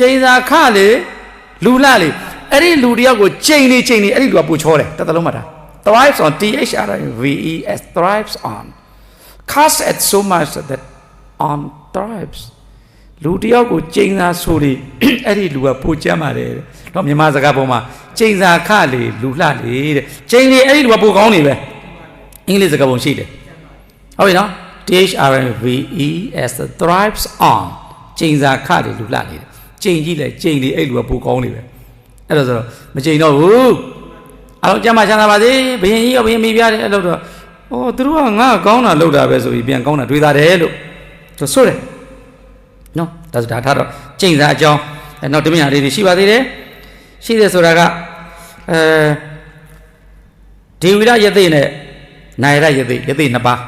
ချိန်စာခလေလူလလေအဲ့ဒီလူတယောက်ကိုချိန်နေချိန်နေအဲ့ဒီလူကပူချောတယ်တစ်သလုံးမှတ်တာ thrives on t h r i v e s thrives on cast at so much that on thrives လူတယောက်ကိုချိန်စာဆိုလေအဲ့ဒီလူကပူကြမ်းပါတယ်တဲ့တော့မြန်မာစကားပုံမှာချိန်စာခလေလူလှလေတဲ့ချိန်လေအဲ့ဒီလူကပူကောင်းနေပဲအင်္ဂလိပ်စကားပုံရှိတယ်ဟုတ်ပြီနော် T H R I V E S thrives on ချိန်စာခလေလူလှနေတယ် ချိန်ကြည့်လေချိန်လေအဲ့လူကပူကောင်းနေပဲအဲ့ဒါဆိုတော့မချိန်တော့ဘူးအားလုံးကြမ်းမှချမ်းသာပါစေဘယင်ကြီးရောဘယင်မိပြတယ်အဲ့လိုတော့ဩသူတို့ကငါကောင်းတာလုပ်တာပဲဆိုပြီးပြန်ကောင်းတာတွေးတာတယ်လို့ဆိုဆိုတယ်နော်ဒါဆိုဒါထားတော့ကျင့်စာအကြောင်းအဲနောက်တမညာလေးတွေရှိပါသေးတယ်ရှိတယ်ဆိုတာကအဲဒေဝိရယသိနဲ့နာယရယသိယသိနှစ်ပါး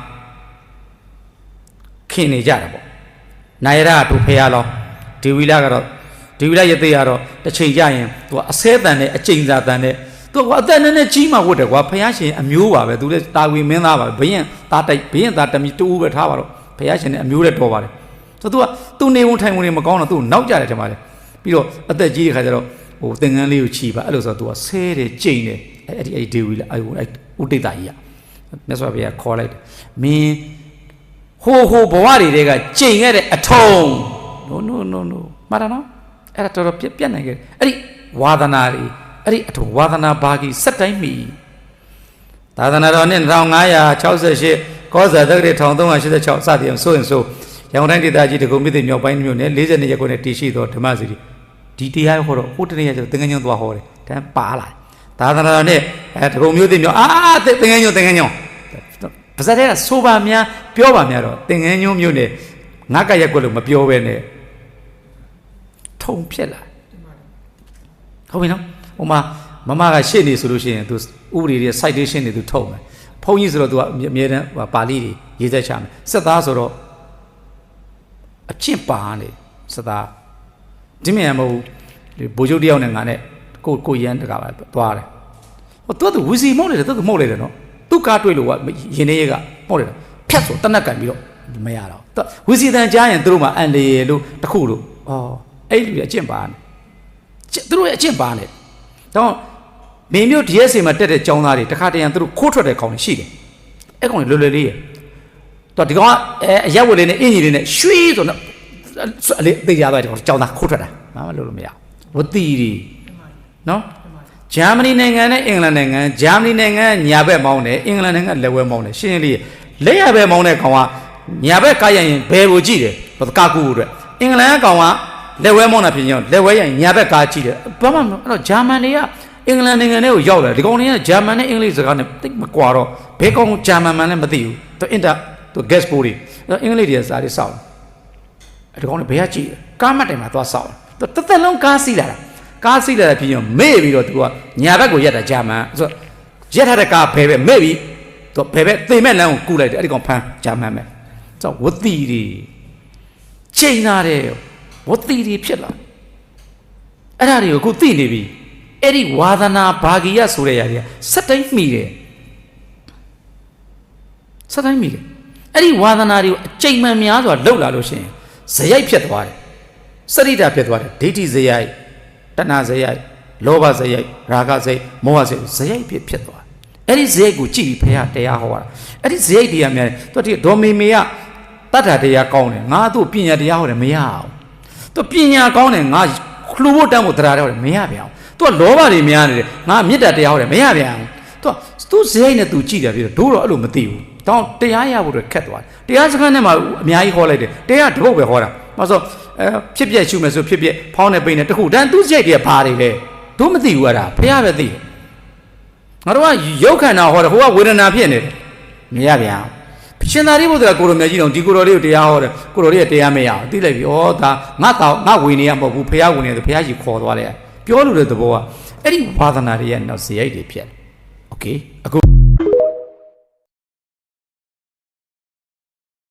ခင်နေကြတာပေါ့နာယရကသူဖះလောင်းဒေဝိရကတော့ ဒေဝိဒရသေးရတော့တစ်ချိန်ကြရင်သူကအဆဲတန်နဲ့အချိန်စာတန်နဲ့သူကအသက်နဲ့နဲ့ကြီးမှဝတ်တယ်ကွာဖယားရှင်အမျိုးပါပဲသူလည်းတာဝီမင်းသားပါဘယင်သားတိုက်ဘယင်သားတမီတူပဲထားပါတော့ဖယားရှင်နဲ့အမျိုးနဲ့တော်ပါတယ်ဆိုတော့သူကသူနေဝန်ထိုင်ဝင်တွေမကောင်းတော့သူနောက်ကြတယ်ထင်ပါတယ်ပြီးတော့အသက်ကြီးတဲ့ခါကျတော့ဟိုသင်္ကန်းလေးကိုခြိပါအဲ့လိုဆိုတော့သူကဆဲတယ်ကြိန်တယ်အဲ့ဒီအဲ့ဒီဒေဝီလည်းအဲ့ဟိုအဲ့ဥဒိတကြီးကမြတ်စွာဘုရားခေါ်လိုက်တယ်မင်းဟိုဟိုဘဝတွေတဲကကြိန်ခဲ့တဲ့အထုံ no no no no မှားတာနော် အဲ့ဒါတော်တော်ပြက်ပြက်နိုင်ခဲ့တယ်အဲ့ဒီဝါသနာတွေအဲ့ဒီအထုံးဝါသနာဘာကြီးစက်တိုင်းမီသာသနာတော်နှစ်1568ကောဇာတက္ကရာ1386စသည်အောင်ဆိုရင်ဆိုရန်ကုန်တိုင်းဒေသကြီးတကုံမြစ်တဲ့မြောက်ပိုင်းမြို့နယ်42ရပ်ကွက်နဲ့တည်ရှိသောဓမ္မစီတီဒီတရားဟောတော့ဟိုတနေ့ကျတော့သင်္ကန်းညွန့်သွားဟောတယ်တန်းပါလာသာသနာတော်နဲ့အဲတကုံမြို့တဲ့မြောက်အာသင်္ကန်းညွန့်သင်္ကန်းညွန့်ပါဇက်တဲ့ကဆိုပါများပြောပါများတော့သင်္ကန်းညွန့်မြို့နယ်ငါကရက်ကွက်လို့မပြောဘဲနဲ့ ထုံဖြစ်လာဟုတ်ပြီနော်ဟိုမှာမမကရှေ့နေဆိုလို့ရှိရင်သူဥပဒေတွေ citation တွေသူထုတ်မယ်ဘုန်းကြီးဆိုတော့သူကအမြဲတမ်းပါဠိတွေရေးသက်ချမယ်စက်သားဆိုတော့အချစ်ပါနေစသားဒီမြန်မဟုတ်ဘိုးချုပ်တယောက်နဲ့ငါနဲ့ကိုကိုရန်တကပါသွားတယ်ဟိုသူကသူဝီစီမောက်နေတယ်သူကမောက်နေတယ်နော်သူကားတွေ့လို့ကရင်နေရကမောက်နေတယ်ဖြတ်ဆိုတနက်ကန်ပြီးတော့မရတော့သူဝီစီတန်ကြားရင်သူတို့မှအန်လေလို့တခုလို့အော် အဲ့လူကြီးအကျင့်ပါနေသူတို့ရဲ့အကျင့်ပါနေတော့မင်းမျိုး DSA မှာတက်တဲ့ចောင်းသားတွေတခါတရံသူတို့ခိုးထွက်တဲ့ကောင်တွေရှိတယ်အဲ့ကောင်တွေလွယ်လွယ်လေးရယ်တော့ဒီကောင်ကအဲအရက်ဝက်လေးနဲ့အင်ကြီးလေးနဲ့ရွှေဆိုတော့အလေးသိကြသွားတယ်ကောင်ကြောင်သားခိုးထွက်တာမမလို့လို့မရဘူးဝတီရီနော်ဂျာမနီနိုင်ငံနဲ့အင်္ဂလန်နိုင်ငံဂျာမနီနိုင်ငံကညာဘက်မောင်းတယ်အင်္ဂလန်နိုင်ငံကလက်ဝဲမောင်းတယ်ရှင်းရှင်းလေးလက်ရဘက်မောင်းတဲ့ကောင်ကညာဘက်ကားရရင်ဘယ်ကိုကြည့်တယ်ကာကူအတွက်အင်္ဂလန်ကကောင်က လက်ဝဲမောင်းတာဖြစ်ရင်လက်ဝဲရရင်ညာဘက်ကားကြည့်တယ်ဘာမှမအဲ့တော့ဂျာမန်တွေကအင်္ဂလန်နိုင်ငံထဲကိုရောက်လာဒီကောင်တွေကဂျာမန်နဲ့အင်္ဂလိပ်စကားနဲ့တိတ်မကွာတော့ဘယ်ကောင်ဂျာမန်မှန်းလည်းမသိဘူးသူအင်တာသူ guest ပိုးတွေအဲ့တော့အင်္ဂလိပ်တွေကစားတွေစောက်တယ်အဲ့ဒီကောင်တွေဘယ်ကကြည့်လဲကားမတ်တိုင်မှာသွားစောက်တယ်သူတစ်သက်လုံးကားစီးလာတာကားစီးလာတဲ့ဖြစ်ရင်မေ့ပြီးတော့သူကညာဘက်ကိုရက်တာဂျာမန်ဆိုတော့ရက်ထားတဲ့ကားဘယ်ပဲမေ့ပြီးသူဘယ်ပဲသိမဲ့လမ်းကိုကူလိုက်တယ်အဲ့ဒီကောင်ဖမ်းဂျာမန်ပဲဆိုတော့ဝတီတွေချိန်လာတယ် ဝတီတွေဖြစ်လာအဲ့ဒါတွေကိုအခုသိနေပြီအဲ့ဒီဝါသနာဘာဂီယဆိုတဲ့ຢာတွေကစက်တိုင်းမိတယ်စက်တိုင်းမိတယ်အဲ့ဒီဝါသနာတွေကိုအကြိမ်မှန်များစွာလောက်လာလို့ရှိရင်ဇယိုက်ဖြစ်သွားတယ်စရိတာဖြစ်သွားတယ်ဒိဋ္ဌိဇယိုက်တဏှာဇယိုက်လောဘဇယိုက်ရာဂဇယိုက်မောဟဇယိုက်ဇယိုက်ဖြစ်ဖြစ်သွားတယ်အဲ့ဒီဇယိုက်ကိုကြည့်ပြီးဖခင်တရားဟောတာအဲ့ဒီဇယိုက်တရားများတယ်သူကဒေါ်မေမေကတတ္ထာတရားကောင်းတယ်ငါသူ့ပညာတရားဟောတယ်မရအောင် သူပညာကောင်းတယ်ငါလှူဖို့တန်းဖို့တရားဟောတယ်မရပြန်အောင်သူကလောဘတွေများနေတယ်ငါမေတ္တာတရားဟောတယ်မရပြန်အောင်သူကသူဇယိုက်နဲ့သူကြည့်တယ်ပြီးတော့တို့တော့အဲ့လိုမသိဘူးတောင်းတရားရဖို့အတွက်ခက်သွားတယ်တရားစခန်းထဲမှာအများကြီးဟောလိုက်တယ်တရားတပုတ်ပဲဟောတာမဆိုအဲဖြစ်ပြက်ရှုမယ်ဆိုဖြစ်ပြက်ဖောင်းနေပိန်နေတခုတန်းသူစိတ်တွေဘာတွေလဲတို့မသိဘူးအဲ့ဒါဖះပဲသိတယ်ငါတို့ကရုပ်ခန္ဓာဟောတယ်ဟိုကဝေဒနာဖြစ်နေတယ်မရဗျာ ရှင်သာရိပုတ္တရာကိုရိုမြတ်ကြီးတော်ဒီကိုရိုလေးကိုတရားဟောတယ်ကိုရိုလေးကတရားမရအောင်သိလိုက်ပြီဩဒါငါတော့ငါဝေနေရမဟုတ်ဘူးဖះဝင်နေတယ်ဖះကြီးခေါ်သွားလိုက်ပြောလို့တဲ့သဘောကအဲ့ဒီဝါသနာတွေရဲ့နောက်ဇေယိုက်တွေဖြစ်တယ်โอเคအခု